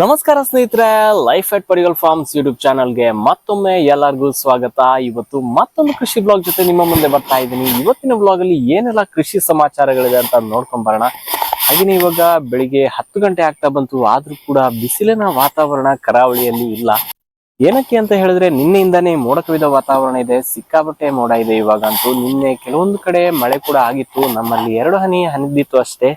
ನಮಸ್ಕಾರ ಸ್ನೇಹಿತರೆ life at Padigal farms YouTube ಚಾನಲ್ಗೆ ಮತ್ತೊಮ್ಮೆ ಎಲ್ಲರಿಗೂ ಸ್ವಾಗತ. ಇವತ್ತು ಮತ್ತೊಂದು ಕೃಷಿ ಬ್ಲಾಗ್ ಜೊತೆ ನಿಮ್ಮ ಮುಂದೆ ಬರ್ತಾ ಇದ್ದೀನಿ. ಇವತ್ತಿನ ಬ್ಲಾಗ್ ಅಲ್ಲಿ ಏನೆಲ್ಲ ಕೃಷಿ ಸಮಾಚಾರಗಳಿದೆ ಅಂತ ನೋಡ್ಕೊಂಡ್ ಬರೋಣ. ಹಾಗೆಯೇ ಇವಾಗ ಬೆಳಿಗ್ಗೆ ಹತ್ತು ಗಂಟೆ ಆಗ್ತಾ ಬಂತು. ಆದ್ರೂ ಕೂಡ ಬಿಸಿಲಿನ ವಾತಾವರಣ ಕರಾವಳಿಯಲ್ಲಿ ಇಲ್ಲ. ಏನಕ್ಕೆ ಅಂತ ಹೇಳಿದ್ರೆ, ನಿನ್ನೆಯಿಂದಾನೇ ಮೋಡ ಕವಿದ ವಾತಾವರಣ ಇದೆ. ಸಿಕ್ಕಾಬಟ್ಟೆ ಮೋಡ ಇದೆ ಇವಾಗಂತೂ. ನಿನ್ನೆ ಕೆಲವೊಂದು ಕಡೆ ಮಳೆ ಕೂಡ ಆಗಿತ್ತು. ನಮ್ಮಲ್ಲಿ ಎರಡು ಹನಿ ಹನಿದಿತ್ತು ಅಷ್ಟೇ.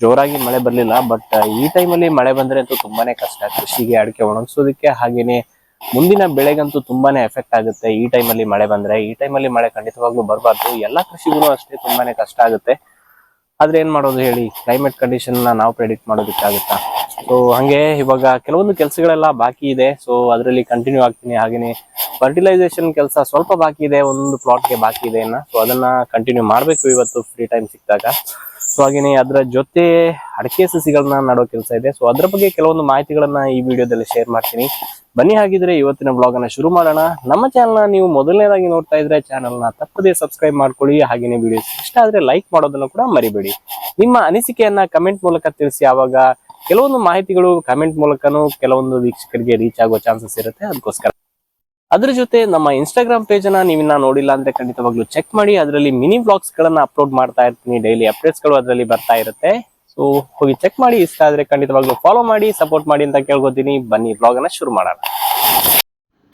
ಜೋರಾಗಿ ಮಳೆ ಬರಲಿಲ್ಲ ಬಟ್ ಈ ಟೈಮಲ್ಲಿ ಮಳೆ ಬಂದ್ರೆ ಅಂತೂ ತುಂಬಾನೇ ಕಷ್ಟ. ಕೃಷಿಗೆ ಅಡಿಕೆ ಒಣಗಿಸೋದಕ್ಕೆ ಹಾಗೇನೆ ಮುಂದಿನ ಬೆಳೆಗಂತೂ ತುಂಬಾನೇ ಎಫೆಕ್ಟ್ ಆಗುತ್ತೆ. ಈ ಟೈಮಲ್ಲಿ ಮಳೆ ಬಂದ್ರೆ, ಈ ಟೈಮಲ್ಲಿ ಮಳೆ ಖಂಡಿತವಾಗ್ಲೂ ಬರಬಾರ್ದು. ಎಲ್ಲಾ ಕೃಷಿಗೂ ಅಷ್ಟೇ ತುಂಬಾನೇ ಕಷ್ಟ ಆಗುತ್ತೆ. ಆದ್ರೆ ಏನ್ ಮಾಡೋದು ಹೇಳಿ ಕ್ಲೈಮೇಟ್ ಕಂಡೀಷನ್ ನಾವು ಪ್ರೆಡಿಕ್ಟ್ ಮಾಡೋದಕ್ಕಾಗುತ್ತಾ ಸೊ ಹಂಗೆ ಇವಾಗ ಕೆಲವೊಂದು ಕೆಲಸಗಳೆಲ್ಲ ಬಾಕಿ ಇದೆ. ಸೊ ಅದರಲ್ಲಿ ಕಂಟಿನ್ಯೂ ಆಗ್ತೀನಿ. ಹಾಗೇನೆ ಫರ್ಟಿಲೈಸೇಷನ್ ಕೆಲಸ ಸ್ವಲ್ಪ ಬಾಕಿ ಇದೆ. ಒಂದು ಪ್ಲಾಟ್ಗೆ ಬಾಕಿ ಇದೆ ಸೊ ಅದನ್ನ ಕಂಟಿನ್ಯೂ ಮಾಡಬೇಕು ಇವತ್ತು ಫ್ರೀ ಟೈಮ್ ಸಿಕ್ಕಿದಾಗ. ಸೊ ಹಾಗೇನೆ ಅದರ ಜೊತೆ ಅಡಕೆ ಸಸಿಗಳನ್ನ ನಡೋ ಕೆಲಸ ಇದೆ. ಸೊ ಅದ್ರ ಬಗ್ಗೆ ಕೆಲವೊಂದು ಮಾಹಿತಿಗಳನ್ನ ಈ ವಿಡಿಯೋದಲ್ಲಿ ಶೇರ್ ಮಾಡ್ತೀನಿ. ಬನ್ನಿ, ಹಾಗಿದ್ರೆ ಇವತ್ತಿನ ಬ್ಲಾಗ್ ಅನ್ನ ಶುರು ಮಾಡೋಣ. ನಮ್ಮ ಚಾನಲ್ನ ನೀವು ಮೊದಲನೇದಾಗಿ ನೋಡ್ತಾ ಇದ್ರೆ ಚಾನಲ್ನ ತಪ್ಪದೇ ಸಬ್ಸ್ಕ್ರೈಬ್ ಮಾಡ್ಕೊಳ್ಳಿ. ಹಾಗೇನೆ ವಿಡಿಯೋ ಇಷ್ಟ ಆದ್ರೆ ಲೈಕ್ ಮಾಡೋದನ್ನು ಕೂಡ ಮರಿಬೇಡಿ. ನಿಮ್ಮ ಅನಿಸಿಕೆಯನ್ನ ಕಮೆಂಟ್ ಮೂಲಕ ತಿಳಿಸಿ. ಆವಾಗ ಕೆಲವೊಂದು ಮಾಹಿತಿಗಳು ಕಮೆಂಟ್ ಮೂಲಕನೂ ಕೆಲವೊಂದು ವೀಕ್ಷಕರಿಗೆ ರೀಚ್ ಆಗೋ ಚಾನ್ಸಸ್ ಇರುತ್ತೆ. ಅದಕ್ಕೋಸ್ಕರ. ಅದ್ರ ಜೊತೆ ನಮ್ಮ ಇನ್ಸ್ಟಾಗ್ರಾಮ್ ಪೇಜ್ ಅನ್ನ ನೀವಿನ್ನ ನೋಡಿಲ್ಲ ಅಂದ್ರೆ ಖಂಡಿತವಾಗ್ಲೂ ಚೆಕ್ ಮಾಡಿ. ಅದರಲ್ಲಿ ಮಿನಿ ಬ್ಲಾಗ್ಸ್ ಗಳನ್ನ ಅಪ್ಲೋಡ್ ಮಾಡ್ತಾ ಇರ್ತೀನಿ. ಡೈಲಿ ಅಪ್ಡೇಟ್ಸ್ಗಳು ಅದರಲ್ಲಿ ಬರ್ತಾ ಇರುತ್ತೆ. ಸೊ ಹೋಗಿ ಚೆಕ್ ಮಾಡಿ. ಇಷ್ಟ ಆದ್ರೆ ಖಂಡಿತವಾಗ್ಲೂ ಫಾಲೋ ಮಾಡಿ ಸಪೋರ್ಟ್ ಮಾಡಿ ಅಂತ ಕೇಳ್ಕೊತೀನಿ. ಬನ್ನಿ ಬ್ಲಾಗ್ ಅನ್ನ ಶುರು ಮಾಡೋಣ.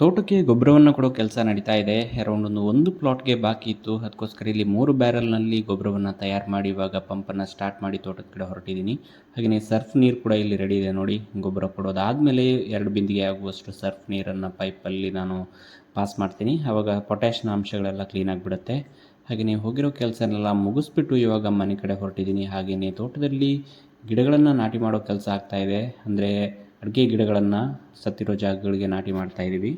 ತೋಟಕ್ಕೆ ಗೊಬ್ಬರವನ್ನು ಕೊಡೋ ಕೆಲಸ ನಡೀತಾ ಇದೆ. ಅರೌಂಡ್ ಒಂದು ಒಂದು ಪ್ಲಾಟ್ಗೆ ಬಾಕಿ ಇತ್ತು. ಅದಕ್ಕೋಸ್ಕರ ಇಲ್ಲಿ ಮೂರು ಬ್ಯಾರಲ್ನಲ್ಲಿ ಗೊಬ್ಬರವನ್ನು ತಯಾರು ಮಾಡಿ ಇವಾಗ ಪಂಪನ್ನು ಸ್ಟಾರ್ಟ್ ಮಾಡಿ ತೋಟದ ಕಡೆ ಹೊರಟಿದ್ದೀನಿ. ಹಾಗೆಯೇ ಸರ್ಫ್ ನೀರು ಕೂಡ ಇಲ್ಲಿ ರೆಡಿ ಇದೆ ನೋಡಿ. ಗೊಬ್ಬರ ಕೊಡೋದಾದಮೇಲೆ ಎರಡು ಬಿಂದಿಗೆ ಆಗುವಷ್ಟು ಸರ್ಫ್ ನೀರನ್ನು ಪೈಪಲ್ಲಿ ನಾನು ಪಾಸ್ ಮಾಡ್ತೀನಿ. ಆವಾಗ ಪೊಟ್ಯಾಶ್ನ ಅಂಶಗಳೆಲ್ಲ ಕ್ಲೀನಾಗಿ ಬಿಡುತ್ತೆ ಹಾಗೆಯೇ ಹೋಗಿರೋ ಕೆಲಸನೆಲ್ಲ ಮುಗಿಸ್ಬಿಟ್ಟು ಇವಾಗ ಮನೆ ಕಡೆ ಹೊರಟಿದ್ದೀನಿ. ಹಾಗೆಯೇ ತೋಟದಲ್ಲಿ ಗಿಡಗಳನ್ನು ನಾಟಿ ಮಾಡೋ ಕೆಲಸ ಆಗ್ತಾ ಇದೆ. ಅಂದರೆ ಅಡುಗೆ ಗಿಡಗಳನ್ನು ಸತ್ತಿರೋ ಜಾಗಗಳಿಗೆ ನಾಟಿ ಮಾಡ್ತಾ ಇದ್ದೀವಿ.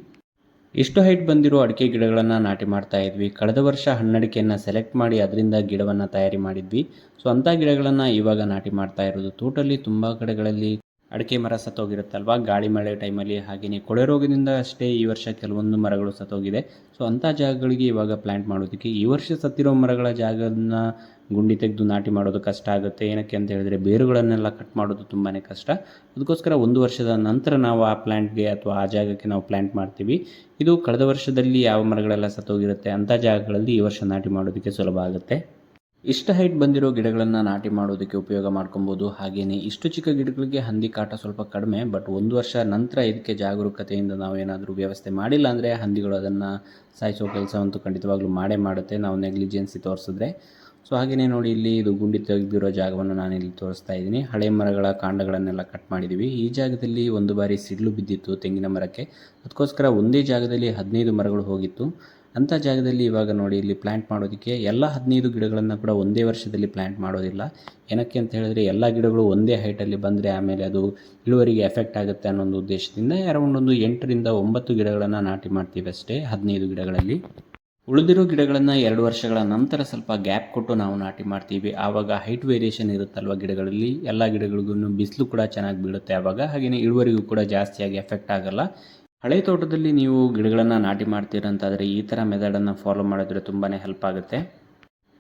ಎಷ್ಟು ಹೈಟ್ ಬಂದಿರೋ ಅಡಿಕೆ ಗಿಡಗಳನ್ನು ನಾಟಿ ಮಾಡ್ತಾ ಇದ್ವಿ? ಕಳೆದ ವರ್ಷ ಹಣ್ಣಡಿಕೆಯನ್ನು ಸೆಲೆಕ್ಟ್ ಮಾಡಿ ಅದರಿಂದ ಗಿಡವನ್ನು ತಯಾರಿ ಮಾಡಿದ್ವಿ. ಸೊ, ಅಂಥ ಗಿಡಗಳನ್ನು ಇವಾಗ ನಾಟಿ ಮಾಡ್ತಾ ಇರೋದು ತೋಟಲ್ಲಿ ತುಂಬ ಕಡೆಗಳಲ್ಲಿ ಅಡಿಕೆ ಮರ ಸತ್ತೋಗಿರುತ್ತಲ್ವ? ಗಾಳಿ ಮಳೆ ಟೈಮಲ್ಲಿ ಹಾಗೆಯೇ ಕೊಳೆ ರೋಗದಿಂದ ಅಷ್ಟೇ ಈ ವರ್ಷ ಕೆಲವೊಂದು ಮರಗಳು ಸತ್ತೋಗಿದೆ. ಸೊ ಅಂಥ ಜಾಗಗಳಿಗೆ ಇವಾಗ ಪ್ಲ್ಯಾಂಟ್ ಮಾಡೋದಕ್ಕೆ ಈ ವರ್ಷ ಸತ್ತಿರೋ ಮರಗಳ ಜಾಗನ ಗುಂಡಿ ತೆಗೆದು ನಾಟಿ ಮಾಡೋದು ಕಷ್ಟ ಆಗುತ್ತೆ. ಏನಕ್ಕೆ ಅಂತ ಹೇಳಿದ್ರೆ ಬೇರುಗಳನ್ನೆಲ್ಲ ಕಟ್ ಮಾಡೋದು ತುಂಬಾ ಕಷ್ಟ. ಅದಕ್ಕೋಸ್ಕರ ಒಂದು ವರ್ಷದ ನಂತರ ನಾವು ಆ ಪ್ಲ್ಯಾಂಟ್ಗೆ ಅಥವಾ ಆ ಜಾಗಕ್ಕೆ ನಾವು ಪ್ಲ್ಯಾಂಟ್ ಮಾಡ್ತೀವಿ. ಇದು ಕಳೆದ ವರ್ಷದಲ್ಲಿ ಯಾವ ಮರಗಳೆಲ್ಲ ಸತ್ತೋಗಿರುತ್ತೆ ಅಂಥ ಜಾಗಗಳಲ್ಲಿ ಈ ವರ್ಷ ನಾಟಿ ಮಾಡೋದಕ್ಕೆ ಸುಲಭ ಆಗುತ್ತೆ. ಇಷ್ಟು ಹೈಟ್ ಬಂದಿರೋ ಗಿಡಗಳನ್ನು ನಾಟಿ ಮಾಡೋದಕ್ಕೆ ಉಪಯೋಗ ಮಾಡ್ಕೊಬೋದು. ಹಾಗೆಯೇ ಇಷ್ಟು ಚಿಕ್ಕ ಗಿಡಗಳಿಗೆ ಹಂದಿ ಕಾಟ ಸ್ವಲ್ಪ ಕಡಿಮೆ ಬಟ್ ಒಂದು ವರ್ಷ ನಂತರ ಇದಕ್ಕೆ ಜಾಗರೂಕತೆಯಿಂದ ನಾವು ಏನಾದರೂ ವ್ಯವಸ್ಥೆ ಮಾಡಿಲ್ಲ ಅಂದರೆ ಹಂದಿಗಳು ಅದನ್ನು ಸಾಯಿಸೋ ಕೆಲಸವಂತೂ ಖಂಡಿತವಾಗ್ಲೂ ಮಾಡೇ ಮಾಡುತ್ತೆ. ನಾವು ನೆಗ್ಲಿಜೆನ್ಸಿ ತೋರಿಸಿದ್ರೆ. ಸೊ ಹಾಗೆಯೇ ನೋಡಿ ಇಲ್ಲಿ ಇದು ಗುಂಡಿ ತೆಗೆದಿರೋ ಜಾಗವನ್ನು ನಾನು ಇಲ್ಲಿ ತೋರಿಸ್ತಾ ಇದ್ದೀನಿ. ಹಳೆ ಮರಗಳ ಕಾಂಡಗಳನ್ನೆಲ್ಲ ಕಟ್ ಮಾಡಿದ್ದೀವಿ ಈ ಜಾಗದಲ್ಲಿ ಒಂದು ಬಾರಿ ಸಿಡ್ಲು ಬಿದ್ದಿತ್ತು ತೆಂಗಿನ ಮರಕ್ಕೆ. ಅದಕ್ಕೋಸ್ಕರ ಒಂದೇ ಜಾಗದಲ್ಲಿ ಹದಿನೈದು ಮರಗಳು ಹೋಗಿತ್ತು. ಅಂಥ ಜಾಗದಲ್ಲಿ ಇವಾಗ ನೋಡಿ ಇಲ್ಲಿ ಪ್ಲ್ಯಾಂಟ್ ಮಾಡೋದಕ್ಕೆ ಎಲ್ಲ ಹದಿನೈದು ಗಿಡಗಳನ್ನು ಕೂಡ ಒಂದೇ ವರ್ಷದಲ್ಲಿ ಪ್ಲ್ಯಾಂಟ್ ಮಾಡೋದಿಲ್ಲ. ಏನಕ್ಕೆ ಅಂತ ಹೇಳಿದ್ರೆ ಎಲ್ಲ ಗಿಡಗಳು ಒಂದೇ ಹೈಟಲ್ಲಿ ಬಂದರೆ ಆಮೇಲೆ ಅದು ಇಳುವರಿಗೆ ಎಫೆಕ್ಟ್ ಆಗುತ್ತೆ ಅನ್ನೋ ಒಂದು ಉದ್ದೇಶದಿಂದ ಅರೌಂಡ್ ಒಂದು ಎಂಟರಿಂದ ಒಂಬತ್ತು ಗಿಡಗಳನ್ನು ನಾಟಿ ಮಾಡ್ತೀವಿ ಅಷ್ಟೇ ಹದಿನೈದು ಗಿಡಗಳಲ್ಲಿ. ಉಳಿದಿರೋ ಗಿಡಗಳನ್ನು ಎರಡು ವರ್ಷಗಳ ನಂತರ ಸ್ವಲ್ಪ ಗ್ಯಾಪ್ ಕೊಟ್ಟು ನಾವು ನಾಟಿ ಮಾಡ್ತೀವಿ. ಆವಾಗ ಹೈಟ್ ವೇರಿಯೇಷನ್ ಇರುತ್ತಲ್ವ ಗಿಡಗಳಲ್ಲಿ? ಎಲ್ಲ ಗಿಡಗಳಿಗೂ ಬಿಸಿಲು ಕೂಡ ಚೆನ್ನಾಗಿ ಬೀಳುತ್ತೆ ಆವಾಗ. ಹಾಗೆಯೇ ಇಳುವರಿಗೂ ಕೂಡ ಜಾಸ್ತಿಯಾಗಿ ಎಫೆಕ್ಟ್ ಆಗಲ್ಲ. ಹಳೆ ತೋಟದಲ್ಲಿ ನೀವು ಗಿಡಗಳನ್ನು ನಾಟಿ ಮಾಡ್ತೀರಂತಾದರೆ ಈ ಥರ ಮೆಥಡನ್ನು ಫಾಲೋ ಮಾಡಿದ್ರೆ ತುಂಬಾ ಹೆಲ್ಪ್ ಆಗುತ್ತೆ.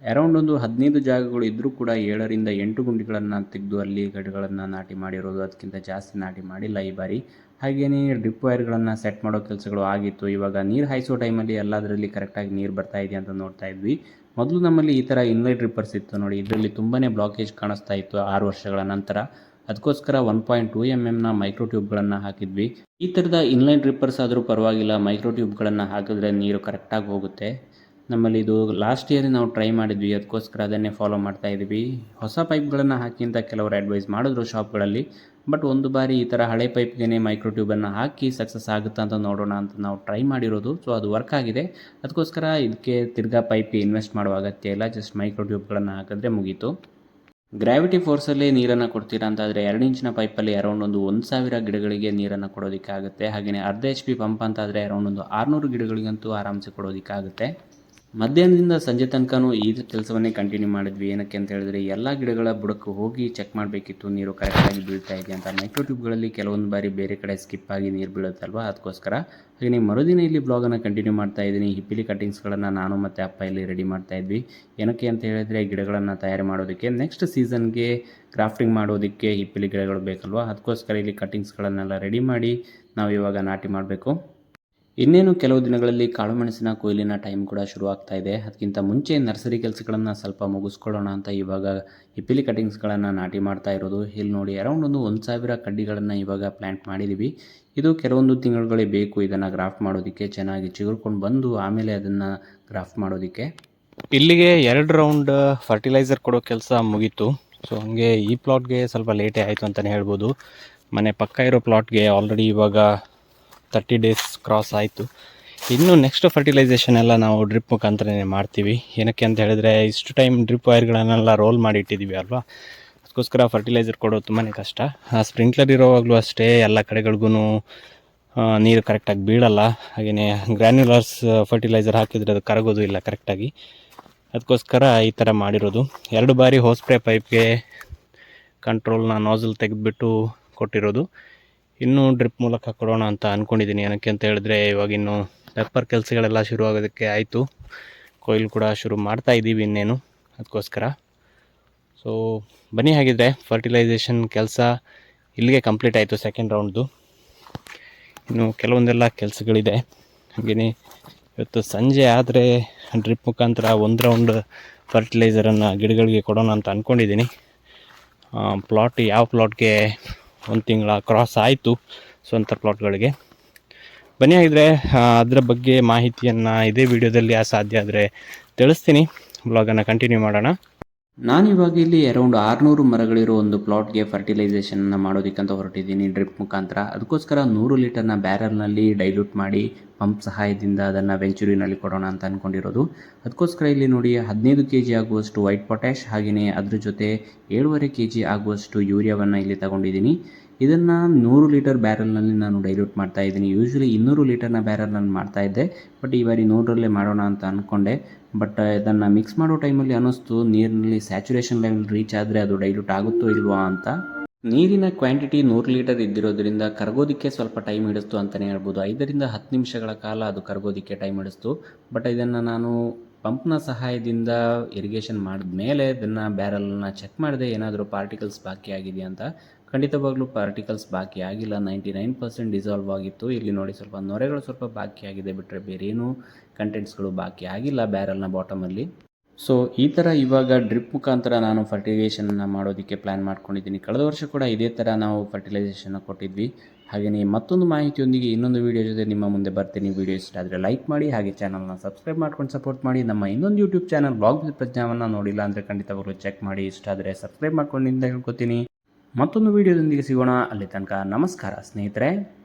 ಅರೌಂಡ್ ಒಂದು ಹದಿನೈದು ಜಾಗಗಳು ಇದ್ದರೂ ಕೂಡ ಏಳರಿಂದ ಎಂಟು ಗುಂಡಿಗಳನ್ನು ತೆಗೆದು ಅಲ್ಲಿ ಗಿಡಗಳನ್ನು ನಾಟಿ ಮಾಡಿರೋದು, ಅದಕ್ಕಿಂತ ಜಾಸ್ತಿ ನಾಟಿ ಮಾಡಿಲ್ಲ ಈ ಬಾರಿ. ಹಾಗೆಯೇ ಡ್ರಿಪ್ ವೈರ್ಗಳನ್ನು ಸೆಟ್ ಮಾಡೋ ಕೆಲಸಗಳು ಆಗಿತ್ತು. ಇವಾಗ ನೀರು ಹಾಯಿಸೋ ಟೈಮಲ್ಲಿ ಎಲ್ಲದರಲ್ಲಿ ಕರೆಕ್ಟಾಗಿ ನೀರು ಬರ್ತಾ ಇದೆಯಾ ಅಂತ ನೋಡ್ತಾ ಇದ್ವಿ. ಮೊದಲು ನಮ್ಮಲ್ಲಿ ಈ ಥರ ಇನ್ಲೈಟ್ ಡ್ರಿಪ್ಪರ್ಸ್ ಇತ್ತು ನೋಡಿ. ಇದರಲ್ಲಿ ತುಂಬಾ ಬ್ಲಾಕೇಜ್ ಕಾಣಿಸ್ತಾ ಇತ್ತು ಆರು ವರ್ಷಗಳ ನಂತರ. ಅದಕ್ಕೋಸ್ಕರ ಒನ್ ಪಾಯಿಂಟ್ ಟೂ ಎಂ ಎಮ್ನ ಮೈಕ್ರೋ ಟ್ಯೂಬ್ಗಳನ್ನು ಹಾಕಿದ್ವಿ. ಈ ಥರದ ಇನ್ಲೈನ್ ರಿಪ್ಪರ್ಸ್ ಆದರೂ ಪರವಾಗಿಲ್ಲ ಮೈಕ್ರೋ ಟ್ಯೂಬ್ಗಳನ್ನು ಹಾಕಿದ್ರೆ ನೀರು ಕರೆಕ್ಟಾಗಿ ಹೋಗುತ್ತೆ. ನಮ್ಮಲ್ಲಿ ಇದು ಲಾಸ್ಟ್ ಇಯರ್ ನಾವು ಟ್ರೈ ಮಾಡಿದ್ವಿ, ಅದಕ್ಕೋಸ್ಕರ ಅದನ್ನೇ ಫಾಲೋ ಮಾಡ್ತಾ ಇದ್ವಿ. ಹೊಸ ಪೈಪ್ಗಳನ್ನು ಹಾಕಿ ಅಂತ ಕೆಲವರು ಅಡ್ವೈಸ್ ಮಾಡಿದ್ರು ಶಾಪ್ಗಳಲ್ಲಿ ಬಟ್ ಒಂದು ಬಾರಿ ಈ ಥರ ಹಳೆ ಪೈಪ್ಗೆ ಮೈಕ್ರೋ ಟ್ಯೂಬನ್ನು ಹಾಕಿ ಸಕ್ಸಸ್ ಆಗುತ್ತಾ ಅಂತ ನೋಡೋಣ ಅಂತ ನಾವು ಟ್ರೈ ಮಾಡಿರೋದು. ಸೊ ಅದು ವರ್ಕ್ ಆಗಿದೆ. ಅದಕ್ಕೋಸ್ಕರ ಇದಕ್ಕೆ ತಿರ್ಗಾ ಪೈಪ್ಗೆ ಇನ್ವೆಸ್ಟ್ ಮಾಡುವ ಅಗತ್ಯ ಇಲ್ಲ ಜಸ್ಟ್ ಮೈಕ್ರೋ ಟ್ಯೂಬ್ಗಳನ್ನು ಹಾಕಿದ್ರೆ ಮುಗೀತು. ಗ್ರಾವಿಟಿ ಫೋರ್ಸಲ್ಲಿ ನೀರನ್ನು ಕೊಡ್ತೀರಾ ಅಂತಾದರೆ ಎರಡು ಇಂಚಿನ ಪೈಪಲ್ಲಿ ಅರೌಂಡ್ ಒಂದು ಒಂದು ಸಾವಿರ ಗಿಡಗಳಿಗೆ ನೀರನ್ನು ಕೊಡೋದಕ್ಕೆ ಆಗುತ್ತೆ ಹಾಗೆಯೇ ಅರ್ಧ ಎಚ್ ಪಿ ಪಂಪ್ ಅಂತಾದರೆ ಅರೌಂಡ್ ಒಂದು ಆರುನೂರು ಗಿಡಗಳಿಗಂತೂ ಆರಾಮ್ಸೆ ಕೊಡೋದಕ್ಕೆ ಆಗುತ್ತೆ ಮಧ್ಯಾಹ್ನದಿಂದ ಸಂಜೆ ತನಕನೂ ಈ ಕೆಲಸವನ್ನೇ ಕಂಟಿನ್ಯೂ ಮಾಡಿದ್ವಿ. ಏನಕ್ಕೆ ಅಂತ ಹೇಳಿದ್ರೆ, ಎಲ್ಲ ಗಿಡಗಳ ಬುಡಕ್ಕೆ ಹೋಗಿ ಚೆಕ್ ಮಾಡಬೇಕಿತ್ತು. ನೀರು ಕರೆಕ್ಟಾಗಿ ಬೀಳ್ತಾ ಇದೆ ಅಂತ. ಮೈಕ್ರೋ ಟ್ಯೂಬ್ಗಳಲ್ಲಿ ಕೆಲವೊಂದು ಬಾರಿ ಬೇರೆ ಕಡೆ ಸ್ಕಿಪ್ ಆಗಿ ನೀರು ಬೀಳುತ್ತಲ್ವ? ಅದಕ್ಕೋಸ್ಕರ. ಹಾಗೆ ಮರುದಿನ ಇಲ್ಲಿ ಬ್ಲಾಗನ್ನು ಕಂಟಿನ್ಯೂ ಮಾಡ್ತಾ ಇದ್ದೀನಿ. ಹಿಪ್ಪಿಲಿ ಕಟಿಂಗ್ಸ್ಗಳನ್ನು ನಾನು ಮತ್ತು ಅಪ್ಪ ಇಲ್ಲಿ ರೆಡಿ ಮಾಡ್ತಾ ಇದ್ವಿ. ಏನಕ್ಕೆ ಅಂತ ಹೇಳಿದ್ರೆ ಗಿಡಗಳನ್ನು ತಯಾರು ಮಾಡೋದಕ್ಕೆ ನೆಕ್ಸ್ಟ್ ಸೀಸನ್ಗೆ ಕ್ರಾಫ್ಟಿಂಗ್ ಮಾಡೋದಕ್ಕೆ ಹಿಪ್ಪಿಲಿ ಗಿಡಗಳು ಬೇಕಲ್ವಾ? ಅದಕ್ಕೋಸ್ಕರ ಇಲ್ಲಿ ಕಟಿಂಗ್ಸ್ಗಳನ್ನೆಲ್ಲ ರೆಡಿ ಮಾಡಿ ನಾವು ಇವಾಗ ನಾಟಿ ಮಾಡಬೇಕು. ಇನ್ನೇನು ಕೆಲವು ದಿನಗಳಲ್ಲಿ ಕಾಳುಮೆಣಸಿನ ಕೊಯ್ಲಿನ ಟೈಮ್ ಕೂಡ ಶುರು ಆಗ್ತಾ ಇದೆ. ಅದಕ್ಕಿಂತ ಮುಂಚೆ ನರ್ಸರಿ ಕೆಲಸಗಳನ್ನು ಸ್ವಲ್ಪ ಮುಗಿಸ್ಕೊಳ್ಳೋಣ ಅಂತ ಇವಾಗ ಹಿಪ್ಪಿಲಿ ಕಟಿಂಗ್ಸ್ಗಳನ್ನು ನಾಟಿ ಮಾಡ್ತಾ ಇರೋದು. ಇಲ್ಲಿ ನೋಡಿ ಅರೌಂಡ್ ಒಂದು ಒಂದು ಸಾವಿರ ಕಡ್ಡಿಗಳನ್ನು ಇವಾಗ ಪ್ಲ್ಯಾಂಟ್ ಮಾಡಿದ್ದೀವಿ ಇದು ಕೆಲವೊಂದು ತಿಂಗಳುಗಳೇ ಬೇಕು ಇದನ್ನು ಗ್ರಾಫ್ಟ್ ಮಾಡೋದಕ್ಕೆ. ಚೆನ್ನಾಗಿ ಚಿಗುರ್ಕೊಂಡು ಬಂದು ಆಮೇಲೆ ಅದನ್ನು ಗ್ರಾಫ್ಟ್ ಮಾಡೋದಕ್ಕೆ. ಇಲ್ಲಿಗೆ ಎರಡು ರೌಂಡ್ ಫರ್ಟಿಲೈಸರ್ ಕೊಡೋ ಕೆಲಸ ಮುಗೀತು. ಸೊ ಹಂಗೆ ಈ ಪ್ಲಾಟ್ಗೆ ಸ್ವಲ್ಪ ಲೇಟೇ ಆಯಿತು ಅಂತಲೇ ಹೇಳ್ಬೋದು. ಮನೆ ಪಕ್ಕ ಇರೋ ಪ್ಲಾಟ್ಗೆ ಆಲ್ರೆಡಿ ಇವಾಗ ತರ್ಟಿ ಡೇಸ್ ಕ್ರಾಸ್ ಆಯಿತು. ಇನ್ನು ನೆಕ್ಸ್ಟ್ ಫರ್ಟಿಲೈಸೇಷನ್ ಎಲ್ಲ ನಾವು ಡ್ರಿಪ್ ಮುಖಾಂತರನೇ ಮಾಡ್ತೀವಿ. ಏನಕ್ಕೆ ಅಂತ ಹೇಳಿದ್ರೆ, ಇಷ್ಟು ಟೈಮ್ ಡ್ರಿಪ್ ವೈರ್ಗಳನ್ನೆಲ್ಲ ರೋಲ್ ಮಾಡಿ ಇಟ್ಟಿದ್ದೀವಿ ಅಲ್ವಾ? ಅದಕ್ಕೋಸ್ಕರ ಫರ್ಟಿಲೈಸರ್ ಕೊಡೋದು ತುಂಬಾ ಕಷ್ಟ. ಆ ಸ್ಪ್ರಿಂಕ್ಲರ್ ಇರೋವಾಗಲೂ ಅಷ್ಟೇ ಎಲ್ಲ ಕಡೆಗಳಿಗೂ ನೀರು ಕರೆಕ್ಟಾಗಿ ಬೀಳಲ್ಲ. ಹಾಗೆಯೇ ಗ್ರ್ಯಾನ್ಯುಲರ್ಸ್ ಫರ್ಟಿಲೈಸರ್ ಹಾಕಿದರೆ ಅದು ಕರಗೋದು ಇಲ್ಲ ಕರೆಕ್ಟಾಗಿ ಅದಕ್ಕೋಸ್ಕರ ಈ ಥರ ಮಾಡಿರೋದು. ಎರಡು ಬಾರಿ ಹೋಸ್ಪ್ರೇ ಸ್ಪ್ರೇ ಪೈಪ್ಗೆ ಕಂಟ್ರೋಲ್ನ ನೋಸಲ್ ತೆಗೆದುಬಿಟ್ಟು ಕೊಟ್ಟಿರೋದು. ಇನ್ನೂ ಡ್ರಿಪ್ ಮೂಲಕ ಕೊಡೋಣ ಅಂತ ಅಂದ್ಕೊಂಡಿದ್ದೀನಿ ಏನಕ್ಕೆ ಅಂತ ಹೇಳಿದ್ರೆ ಇವಾಗ ಇನ್ನು ಪೆಪ್ಪರ್ ಕೆಲಸಗಳೆಲ್ಲ ಶುರು ಆಗೋದಕ್ಕೆ ಆಯಿತು. ಕೊಯ್ಲು ಕೂಡ ಶುರು ಮಾಡ್ತಾ ಇದ್ದೀವಿ ಇನ್ನೇನು. ಅದಕ್ಕೋಸ್ಕರ. ಸೊ ಬನ್ನಿ ಹಾಗಿದ್ರೆ ಫರ್ಟಿಲೈಸೇಷನ್ ಕೆಲಸ ಇಲ್ಲಿಗೆ ಕಂಪ್ಲೀಟ್ ಆಯಿತು ಸೆಕೆಂಡ್ ರೌಂಡ್ದು ಇನ್ನು ಕೆಲವೊಂದೆಲ್ಲ ಕೆಲಸಗಳಿದೆ. ಹಾಗೆಯೇ ಇವತ್ತು ಸಂಜೆ ಆದರೆ ಡ್ರಿಪ್ ಮುಖಾಂತರ ಒಂದು ರೌಂಡ್ ಫರ್ಟಿಲೈಸರನ್ನು ಗಿಡಗಳಿಗೆ ಕೊಡೋಣ ಅಂತ ಅಂದ್ಕೊಂಡಿದ್ದೀನಿ ಪ್ಲಾಟ್ ಯಾವ ಪ್ಲಾಟ್ಗೆ ಒಂದು ತಿಂಗಳ ಕ್ರಾಸ್ ಆಯಿತು ಸ್ವಂತ ಪ್ಲಾಟ್ಗಳಿಗೆ ಬನ್ನಿ ಆಗಿದ್ರೆ ಅದರ ಬಗ್ಗೆ ಮಾಹಿತಿಯನ್ನು ಇದೇ ವಿಡಿಯೋದಲ್ಲಿ ಸಾಧ್ಯ ಆದರೆ ತಿಳಿಸ್ತೀನಿ. ಬ್ಲಾಗನ್ನು ಕಂಟಿನ್ಯೂ ಮಾಡೋಣ. ನಾನಿವಾಗ ಇಲ್ಲಿ ಅರೌಂಡ್ ಆರುನೂರು ಮರಗಳಿರೋ ಒಂದು ಪ್ಲಾಟ್ಗೆ ಫರ್ಟಿಲೈಸೇಷನ್ನ ಮಾಡೋದಕ್ಕಂತ ಹೊರಟಿದ್ದೀನಿ ಡ್ರಿಪ್ ಮುಖಾಂತರ. ಅದಕ್ಕೋಸ್ಕರ ನೂರು ಲೀಟರ್ನ ಬ್ಯಾರಲ್ನಲ್ಲಿ ಡೈಲ್ಯೂಟ್ ಮಾಡಿ ಪಂಪ್ ಸಹಾಯದಿಂದ ಅದನ್ನು ವೆಂಚುರಿನಲ್ಲಿ ಕೊಡೋಣ ಅಂತ ಅಂದ್ಕೊಂಡಿರೋದು ಅದಕ್ಕೋಸ್ಕರ ಇಲ್ಲಿ ನೋಡಿ ಹದಿನೈದು ಕೆ ಜಿ ಆಗುವಷ್ಟು ವೈಟ್ ಪೊಟ್ಯಾಶ್ ಹಾಗೆಯೇ ಅದ್ರ ಜೊತೆ ಏಳುವರೆ ಕೆ ಜಿ ಆಗುವಷ್ಟು ಯೂರಿಯಾವನ್ನು ಇಲ್ಲಿ ತಗೊಂಡಿದ್ದೀನಿ. ಇದನ್ನು ನೂರು ಲೀಟರ್ ಬ್ಯಾರಲ್ನಲ್ಲಿ ನಾನು ಡೈಲ್ಯೂಟ್ ಮಾಡ್ತಾ ಇದ್ದೀನಿ. ಯೂಶ್ವಲಿ ಇನ್ನೂರು ಲೀಟರ್ನ ಬ್ಯಾರಲ್ನಲ್ಲಿ ಮಾಡ್ತಾ ಇದ್ದೆ. ಬಟ್ ಈ ಬಾರಿ ನೂರರಲ್ಲೇ ಮಾಡೋಣ ಅಂತ ಅಂದ್ಕೊಂಡೆ ಬಟ್ ಇದನ್ನು ಮಿಕ್ಸ್ ಮಾಡೋ ಟೈಮಲ್ಲಿ ಅನ್ನಿಸ್ತು. ನೀರಿನಲ್ಲಿ ಸ್ಯಾಚುರೇಷನ್ ಲೆವೆಲ್ ರೀಚ್ ಆದರೆ ಅದು ಡೈಲ್ಯೂಟ್ ಆಗುತ್ತೋ ಇಲ್ವಾ ಅಂತ. ನೀರಿನ ಕ್ವಾಂಟಿಟಿ ನೂರು ಲೀಟರ್ ಇದ್ದಿರೋದ್ರಿಂದ ಕರಗೋದಿಕ್ಕೆ ಸ್ವಲ್ಪ ಟೈಮ್ ಹಿಡಿಸ್ತು ಅಂತಲೇ ಹೇಳ್ಬೋದು. ಐದರಿಂದ ಹತ್ತು ನಿಮಿಷಗಳ ಕಾಲ ಅದು ಕರಗೋದಕ್ಕೆ ಟೈಮ್ ಹಿಡಿಸ್ತು. ಬಟ್ ಇದನ್ನು ನಾನು ಪಂಪ್ನ ಸಹಾಯದಿಂದ ಇರಿಗೇಷನ್ ಮಾಡಿದ ಮೇಲೆ ಇದನ್ನು ಬ್ಯಾರಲನ್ನು ಚೆಕ್ ಮಾಡಿದೆ ಏನಾದರೂ ಪಾರ್ಟಿಕಲ್ಸ್ ಬಾಕಿ ಆಗಿದೆಯಾ ಅಂತ ಖಂಡಿತವಾಗ್ಲೂ ಪಾರ್ಟಿಕಲ್ಸ್ ಬಾಕಿ ಆಗಿಲ್ಲ. ನೈಂಟಿ ನೈನ್ ಪರ್ಸೆಂಟ್ ಡಿಸಾಲ್ವ್ ಆಗಿತ್ತು. ಇಲ್ಲಿ ನೋಡಿ ಸ್ವಲ್ಪ ನೊರೆಗಳು ಸ್ವಲ್ಪ ಬಾಕಿ ಆಗಿದೆ ಬಿಟ್ಟರೆ ಬೇರೇನೂ ಕಂಟೆಂಟ್ಸ್ಗಳು ಬಾಕಿ ಆಗಿಲ್ಲ ಬ್ಯಾರಲ್ನ ಬಾಟಮಲ್ಲಿ ಸೊ ಈ ಥರ ಇವಾಗ ಡ್ರಿಪ್ ಮುಖಾಂತರ ನಾನು ಫರ್ಟಿಲೈಸೇಷನ್ನ ಮಾಡೋದಕ್ಕೆ ಪ್ಲ್ಯಾನ್ ಮಾಡ್ಕೊಂಡಿದ್ದೀನಿ. ಕಳೆದ ವರ್ಷ ಕೂಡ ಇದೇ ಥರ ನಾವು ಫರ್ಟಿಲೈಸೇಷನ್ನ ಕೊಟ್ಟಿದ್ವಿ. ಹಾಗೆಯೇ ಮತ್ತೊಂದು ಮಾಹಿತಿಯೊಂದಿಗೆ ಇನ್ನೊಂದು ವೀಡಿಯೋ ಜೊತೆ ನಿಮ್ಮ ಮುಂದೆ ಬರ್ತೀನಿ. ವೀಡಿಯೋ ಇಷ್ಟ ಆದರೆ ಲೈಕ್ ಮಾಡಿ, ಹಾಗೆ ಚಾನಲ್ನ ಸಬ್ಸ್ಕ್ರೈಬ್ ಮಾಡ್ಕೊಂಡು ಸಪೋರ್ಟ್ ಮಾಡಿ. ನಮ್ಮ ಇನ್ನೊಂದು ಯೂಟ್ಯೂಬ್ ಚಾನಲ್ ಬ್ಲಾಗ್ ಪ್ರಜ್ಞಾವನ್ನು ನೋಡಿಲ್ಲ ಅಂದರೆ ಖಂಡಿತವಾಗ್ಲೂ ಚೆಕ್ ಮಾಡಿ. ಇಷ್ಟ ಆದರೆ ಸಬ್ಸ್ಕ್ರೈಬ್ ಮಾಡ್ಕೊಂಡು ಮಾಡ್ಕೊಂಡಿಂದ ಹೇಳ್ಕೊತೀನಿ. ಮತ್ತೊಂದು ವೀಡಿಯೋದೊಂದಿಗೆ ಸಿಗೋಣ. ಅಲ್ಲಿ ತನಕ ನಮಸ್ಕಾರ ಸ್ನೇಹಿತರೆ.